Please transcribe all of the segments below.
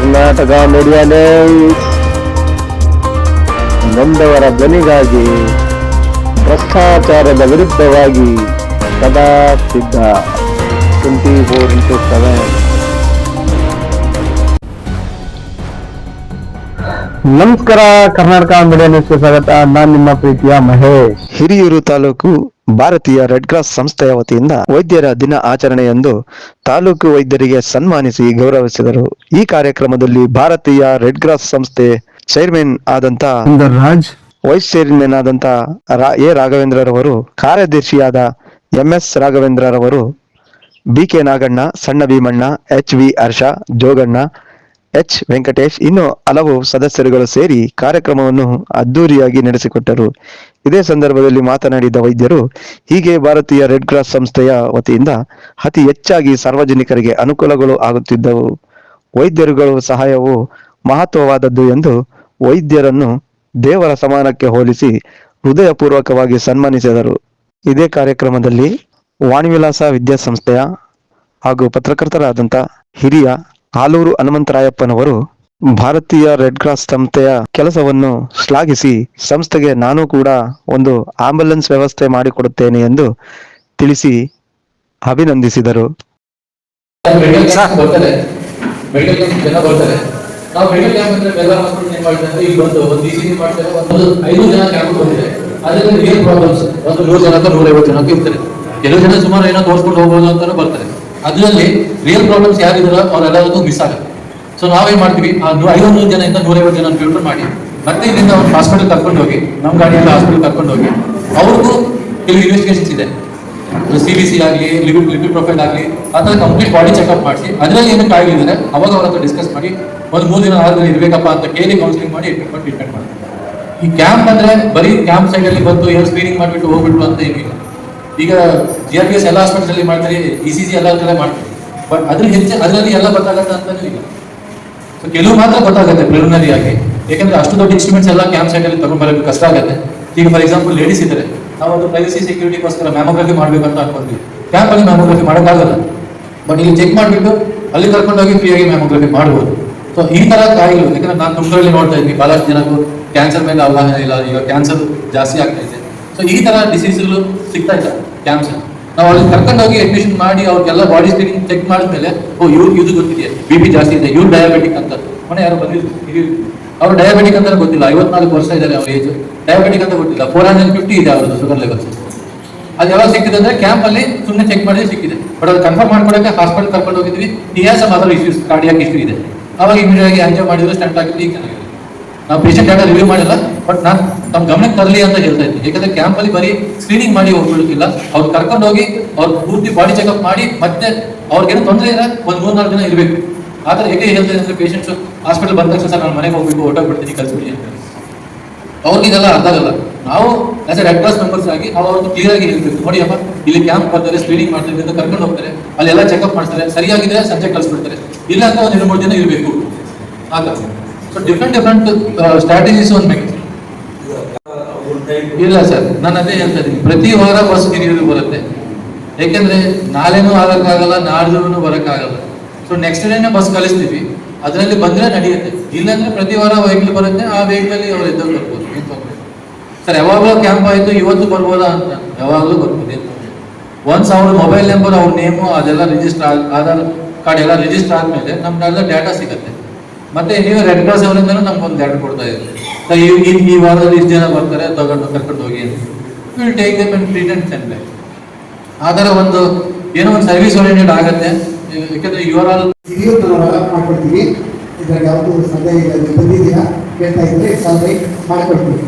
Karnataka media ನೊಂದವರ ಧ್ವನಿಗಾಗಿ, ಭ್ರಷ್ಟಾಚಾರದ ವಿರುದ್ಧವಾಗಿ ಸದಾ ಸಿದ್ಧ. Twenty four into seven. ನಮಸ್ಕಾರ, ಕರ್ನಾಟಕ ಮೀಡಿಯಾ ನ್ಯೂಸ್ಗೆ ಸ್ವಾಗತ. ನಾನು ನಿಮ್ಮ ಪ್ರೀತಿಯ ಮಹೇಶ್. ಹಿರಿಯೂರು ತಾಲೂಕು ಭಾರತೀಯ ರೆಡ್ ಕ್ರಾಸ್ ಸಂಸ್ಥೆಯ ವತಿಯಿಂದ ವೈದ್ಯರ ದಿನ ಆಚರಣೆಯಂದು ತಾಲೂಕು ವೈದ್ಯರಿಗೆ ಸನ್ಮಾನಿಸಿ ಗೌರವಿಸಿದರು. ಈ ಕಾರ್ಯಕ್ರಮದಲ್ಲಿ ಭಾರತೀಯ ರೆಡ್ ಕ್ರಾಸ್ ಸಂಸ್ಥೆ ಚೈರ್ಮನ್ ಆದಂತ ರಾಜ್ ವೈಸ್ ಚೇರ್ಮನ್ ಆದಂತ ರಾ- ಎ. ರಾಘವೇಂದ್ರರವರು ಕಾರ್ಯದರ್ಶಿಯಾದ M. S. ರಾಘವೇಂದ್ರರವರು B. K. Naganna Sanna Bhimanna H. V. Harsha Joganna H. Venkatesh ಇನ್ನು ಹಲವು ಸದಸ್ಯರುಗಳು ಸೇರಿ ಕಾರ್ಯಕ್ರಮವನ್ನು ಅದ್ದೂರಿಯಾಗಿ ನಡೆಸಿಕೊಟ್ಟರು. ಇದೇ ಸಂದರ್ಭದಲ್ಲಿ ಮಾತನಾಡಿದ ವೈದ್ಯರು, ಹೀಗೆ ಭಾರತೀಯ ರೆಡ್ ಕ್ರಾಸ್ ಸಂಸ್ಥೆಯ ವತಿಯಿಂದ ಅತಿ ಹೆಚ್ಚಾಗಿ ಸಾರ್ವಜನಿಕರಿಗೆ ಅನುಕೂಲಗಳು ಆಗುತ್ತಿದ್ದವು. ವೈದ್ಯರುಗಳು ಸಹಾಯವು ಮಹತ್ವವಾದದ್ದು ಎಂದು ವೈದ್ಯರನ್ನು ದೇವರ ಸಮಾನಕ್ಕೆ ಹೋಲಿಸಿ ಹೃದಯಪೂರ್ವಕವಾಗಿ ಸನ್ಮಾನಿಸಿದರು. ಇದೇ ಕಾರ್ಯಕ್ರಮದಲ್ಲಿ ವಾಣಿವಿಲಾಸ ವಿದ್ಯಾಸಂಸ್ಥೆಯ ಹಾಗೂ ಪತ್ರಕರ್ತರಾದಂಥ ಹಿರಿಯ ಆಲೂರು ಹನುಮಂತರಾಯಪ್ಪನವರು ಭಾರತೀಯ ರೆಡ್ ಕ್ರಾಸ್ ಸಂಸ್ಥೆಯ ಕೆಲಸವನ್ನು ಶ್ಲಾಘಿಸಿ ಸಂಸ್ಥೆಗೆ ನಾನು ಕೂಡ ಒಂದು ಆಂಬ್ಯುಲೆನ್ಸ್ ವ್ಯವಸ್ಥೆ ಮಾಡಿಕೊಡುತ್ತೇನೆ ಎಂದು ತಿಳಿಸಿ ಅಭಿನಂದಿಸಿದರು. ಅದರಲ್ಲಿ ರಿಯಲ್ ಪ್ರಾಬ್ಲಮ್ಸ್ ಯಾರಿದಾರೋ ಅವರೆಲ್ಲರಿಗೂ ಮಿಸ್ ಆಗುತ್ತೆ. ಸೊ ನಾವೇನ್ ಮಾಡ್ತೀವಿ? ಆ ಐವತ್ತು ಜನ ಇಂದ ನೂರೈವತ್ತು ಜನ ಫಿಲ್ಟರ್ ಮಾಡಿ ಮತ್ತೆ ಇಲ್ಲಿಂದ ಅವ್ರು ಹಾಸ್ಪಿಟಲ್ ಕರ್ಕೊಂಡು ಹೋಗಿ ನಮ್ಮ ಗಾಡಿಯಲ್ಲಿ ಹಾಸ್ಪಿಟಲ್ ಕರ್ಕೊಂಡು ಹೋಗಿ ಅವ್ರಿಗೂ ಕೆಲವು ಇನ್ವೆಸ್ಟಿಗೇಷನ್ಸ್ ಇದೆ. ಸಿ ಬಿ ಸಿ ಆಗಲಿ ಲಿಕ್ವಿಡ್ ಲಿಕ್ವಿಡ್ ಪ್ರೊಫೈಲ್ ಆಗಲಿ ಥರ ಕಂಪ್ಲೀಟ್ ಬಾಡಿ ಚೆಕ್ಅಪ್ ಮಾಡಿಸಿ, ಅದರಲ್ಲಿ ಏನು ಕಾಯಿಲೆ ಅವಾಗ ಅವ್ರ ಹತ್ರ ಡಿಸ್ಕಸ್ ಮಾಡಿ, ಒಂದು ಮೂರು ದಿನ ಆದ್ರೆ ಇರಬೇಕಪ್ಪ ಅಂತ ಕೇಳಿ ಕೌನ್ಸಿಲಿಂಗ್ ಮಾಡಿ ಟ್ರೀಟ್ಮೆಂಟ್ ಟ್ರೀಟ್ಮೆಂಟ್ ಮಾಡ್ತಾರೆ ಈ ಕ್ಯಾಂಪ್ ಅಂದ್ರೆ ಬರೀ ಕ್ಯಾಂಪ್ ಸೈಡಲ್ಲಿ ಬಂದು ಏನು ಸ್ಕ್ರೀನಿಂಗ್ ಮಾಡಿಬಿಟ್ಟು ಹೋಗ್ಬಿಟ್ಟು ಅಂತ ಏನಿಲ್ಲ. ಈಗ ಜಿ ಆರ್ ಪಿ ಎಸ್ ಎಲ್ಲ ಹಾಸ್ಪಿಟಲ್ ಮಾಡ್ತಾರೆ ಇ ಸಿ ಸಿ ಎಲ್ಲ ಮಾಡ್ತಾರೆ. ಬಟ್ ಅದ್ರ ಹೆಚ್ಚು ಅದರಲ್ಲಿ ಎಲ್ಲ ಗೊತ್ತಾಗತ್ತೆ ಅಂತಲೂ ಇಲ್ಲ. ಕೆಲವು ಮಾತ್ರ ಗೊತ್ತಾಗುತ್ತೆ ಪ್ರಿಲಿಮಿನರಿ ಆಗಿ. ಯಾಕಂದ್ರೆ ಅಷ್ಟು ದೊಡ್ಡ ಇನ್ಸ್ಟ್ರೂಮೆಂಟ್ಸ್ ಎಲ್ಲ ಕ್ಯಾಂಪ್ ಸೈಟ್ ಅಲ್ಲಿ ತಗೊಂಡ್ಬರೋಕೆ ಕಷ್ಟ ಆಗುತ್ತೆ. ಈಗ ಫಾರ್ ಎಕ್ಸಾಂಪಲ್ ಲೇಡೀಸ್ ಇದ್ದರೆ ನಾವು ಅದು ಪ್ರೈವಸಿ ಸೆಕ್ಯೂರಿಟಿಗೋಸ್ಕರ ಮ್ಯಾಮೋಗ್ರಫಿ ಮಾಡ್ಬೇಕಂತ ಅನ್ಕೊಂಡ್ವಿ. ಕ್ಯಾಂಪ್ ಅಲ್ಲಿ ಮ್ಯಾಮೋಗ್ರಫಿ ಮಾಡೋಕ್ಕಾಗಲ್ಲ. ಬಟ್ ಇಲ್ಲಿ ಚೆಕ್ ಮಾಡಿಬಿಟ್ಟು ಅಲ್ಲಿ ಕರ್ಕೊಂಡೋಗಿ ಫ್ರೀಯಾಗಿ ಮ್ಯಾಮೋಗ್ರಫಿ ಮಾಡ್ಬೋದು. ಸೊ ಈ ತರ ಕಾಯಿಲೆ ಯಾಕಂದ್ರೆ ನಾನು ತುಮಕೂರಲ್ಲಿ ನೋಡ್ತಾ ಇದ್ದೀನಿ, ಬಹಳಷ್ಟು ಜನಕ್ಕೂ ಕ್ಯಾನ್ಸರ್ ಮೇಲೆ ಅವಗಾಹನೆ ಇಲ್ಲ, ಈಗ ಕ್ಯಾನ್ಸರ್ ಜಾಸ್ತಿ ಆಗ್ತಾ ಇದೆ. ಸೊ ಈ ತರ ಡಿಸೀಸ್ಗಳು ಸಿಗ್ತಾ ಇಲ್ಲ ಕ್ಯಾನ್ಸರ್ ನಾವು ಅಲ್ಲಿ ಕರ್ಕೊಂಡೋಗಿ ಅಡ್ಮಿಷನ್ ಮಾಡಿ ಅವ್ರಿಗೆಲ್ಲ ಬಾಡಿ ಸ್ಕ್ರೀನಿಂಗ್ ಚೆಕ್ ಮಾಡಿದ್ಮೇಲೆ, ಓ, ಇವ್ರು ಇದು ಗೊತ್ತಿದೆ. ಬಿ ಪಿ ಜಾಸ್ತಿ ಇದೆ, ಇವ್ರು ಡಯಾಬಿಟಿಕ್ ಅಂತ. ಮನೆ ಯಾರು ಬಂದಿದ್ರು. ಅವ್ರು ಡಯಾಬಿಟಿಕ್ ಅಂತ ಗೊತ್ತಿಲ್ಲ, ಐವತ್ನಾಲ್ಕು ವರ್ಷ ಇದ್ದಾರೆ ಅವ್ರ ಏಜ್ ಡಯಾಬಿಟಿಕ್ ಅಂತ ಗೊತ್ತಿಲ್ಲ ಫೋರ್ ಹಂಡ್ರೆಡ್ ಫಿಫ್ಟಿ ಇದೆ ಅವ್ರದ್ದು ಶುಗರ್ ಲೆವೆಲ್ಸ್ ಅದು ಯಾವಾಗ ಸಿಕ್ಕಿದೆ ಅಂದ್ರೆ ಕ್ಯಾಂಪ್ ಅಲ್ಲಿ ಸುಮ್ಮನೆ ಚೆಕ್ ಮಾಡಿ ಸಿಕ್ಕಿದೆ. ಬಟ್ ಅದು ಕನ್ಫರ್ಮ್ ಮಾಡ್ಕೊಡಕ್ಕೆ ಹಾಸ್ಪಿಟಲ್ ಕರ್ಕೊಂಡು ಹೋಗಿದ್ವಿ. Some other issues cardiac issue ಇದೆ. ಅವಾಗ ಇಮಿಡಿಯೇಟ್ ಆಗಿ ಆಂಜೋ ಮಾಡಿದ್ರು ಸ್ಟಂಟ್ ಆಗಿದ್ದು ಈಗ ನಾವು ಪೇಷಂಟ್ ಡಾಟಾ ರಿವ್ಯೂ ಮಾಡಿಲ್ಲ? ಬಟ್ ನಾನು ತಮ್ಮ ಗಮನಕ್ಕೆ ತರಲಿ ಅಂತ ಹೇಳ್ತಾ ಇದ್ದೀನಿ ಯಾಕಂದ್ರೆ ಕ್ಯಾಂಪ್ ಅಲ್ಲಿ ಬರೀ ಸ್ಕ್ರೀನಿಂಗ್ ಮಾಡಿ ಹೋಗ್ಬಿಡುತ್ತಿಲ್ಲ. ಅವ್ರು ಕರ್ಕೊಂಡು ಹೋಗಿ ಅವ್ರ ಪೂರ್ತಿ ಬಾಡಿ ಚೆಕಪ್ ಮಾಡಿ ಮತ್ತೆ ಅವ್ರಿಗೇನು ತೊಂದರೆ ಇಲ್ಲ ಒಂದು ಮೂರ್ನಾಲ್ಕು ದಿನ ಇರಬೇಕು. ಆದ್ರೆ ಹೇಗೆ ಹೇಳ್ತಾ ಇದ್ದಾರೆ ಪೇಷಂಟ್ಸ್ ಹಾಸ್ಪಿಟಲ್ ಬಂದ ತಕ್ಷಣ ಸರ್ ನಾನು ಮನೆಗೆ ಹೋಗ್ಬೇಕು ಹೊಟ್ಟೋಗ್ಬಿಡ್ತೀನಿ ಕಲ್ಸ್ಬಿಡಿ ಅಂತ. ಅವ್ರಿಗೆ ಇದೆಲ್ಲ ಅರ್ಥ ಆಗಲ್ಲ. ನಾವು as a red cross members ಆಗಿ ನಾವು ಅವ್ರಿಗೆ ಕ್ಲಿಯರ್ ಆಗಿ ಹೇಳ್ಬೇಕು. ನೋಡಿ ಅಪ್ಪ, ಇಲ್ಲಿ ಕ್ಯಾಂಪ್ ಬರ್ತಾರೆ ಸ್ಕ್ರೀನಿಂಗ್ ಮಾಡ್ತಾರೆ ಅಂತ ಕರ್ಕೊಂಡು ಹೋಗ್ತಾರೆ. ಅಲ್ಲೆಲ್ಲ ಚೆಕಪ್ ಮಾಡ್ತಾರೆ. ಸರಿಯಾಗಿದ್ರೆ ಸಂಜೆ ಕಳಿಸ್ಬಿಡ್ತಾರೆ. ಇಲ್ಲ ಅಂತ ಒಂದು ಎರಡು ಮೂರು ದಿನ ಇರಬೇಕು. ಆಗ ಸೊ ಡಿಫ್ರೆಂಟ್ ಡಿಫ್ರೆಂಟ್ ಸ್ಟ್ರಾಟಜೀಸ್ ಒಂದು ಬೇಕು. ಇಲ್ಲ ಸರ್, ನಾನು ಅದೇ ಹೇಳ್ತಾ ಇದ್ದೀನಿ. ಪ್ರತಿ ವಾರ ಬಸ್ ಹಿರಿಯರು ಬರುತ್ತೆ. ಯಾಕೆಂದ್ರೆ ನಾಳೆನೂ ಆಗಕ್ಕಾಗಲ್ಲ ನಾಡ್ದು ಬರೋಕ್ಕಾಗಲ್ಲ. ಸೊ ನೆಕ್ಸ್ಟ್ ಡೇನೇ ಬಸ್ ಕಳಿಸ್ತೀವಿ. ಅದರಲ್ಲಿ ಬಂದ್ರೆ ನಡೆಯುತ್ತೆ. ಇಲ್ಲಾಂದ್ರೆ ಪ್ರತಿ ವಾರ ವೆಹಿಕಲ್ ಬರುತ್ತೆ, ಆ ವೆಹಿಕಲ್ ಅವ್ರು ಎದ್ದು ಬರ್ಬೋದು. ತೊಂದರೆ ಸರ್, ಯಾವಾಗಲೂ ಕ್ಯಾಂಪ್ ಆಯ್ತು, ಇವತ್ತು ಬರ್ಬೋದಾ ಅಂತ. ಯಾವಾಗಲೂ ಬರ್ಬೋದು ಏನ್. ಒನ್ಸ್ ಅವ್ರ ಮೊಬೈಲ್ ನಂಬರ್ ಅವ್ರ ನೇಮು ಅದೆಲ್ಲ ರಿಜಿಸ್ಟರ್ ಆಧಾರ್ ಕಾರ್ಡ್ ಎಲ್ಲ ರಿಜಿಸ್ಟರ್ ಆದ್ಮೇಲೆ ನಮ್ಗೆಲ್ಲ ಡೇಟಾ ಸಿಗುತ್ತೆ. ಮತ್ತೆ ನೀವು ರೆಡ್ ಕ್ರಾಸ್ ಅವರಿಂದನೂ ನಮ್ಗೆ ಒಂದು ಲೆಟರ್ ಕೊಡ್ತಾ ಇದ್ದೀವಿ ಈ ವಾರದಲ್ಲಿ ಇಷ್ಟು ಜನ ಬರ್ತಾರೆ ತಗೊಂಡು ಕರ್ಕೊಂಡು ಹೋಗಿ will take them and treat and send back ಆ ಒಂದು ಏನೋ ಒಂದು ಸರ್ವಿಸ್ ಓರಿಯೆಂಟೆಡ್ ಆಗುತ್ತೆ. ಯಾಕಂದ್ರೆ ಯು ಆಲ್ ಮಾಡ್ಕೊಡ್ತೀವಿ ಇದ್ರಾಗ ಯಾವುದು ಸಂದೇಹ ಇಲ್ಲ ನೀವು ಬಂದಿದ್ದೀರಾ ಕೇಳ್ತಾ ಇದ್ರೆ ಸಲಹೆ ಮಾಡ್ಕೊಡ್ತೀವಿ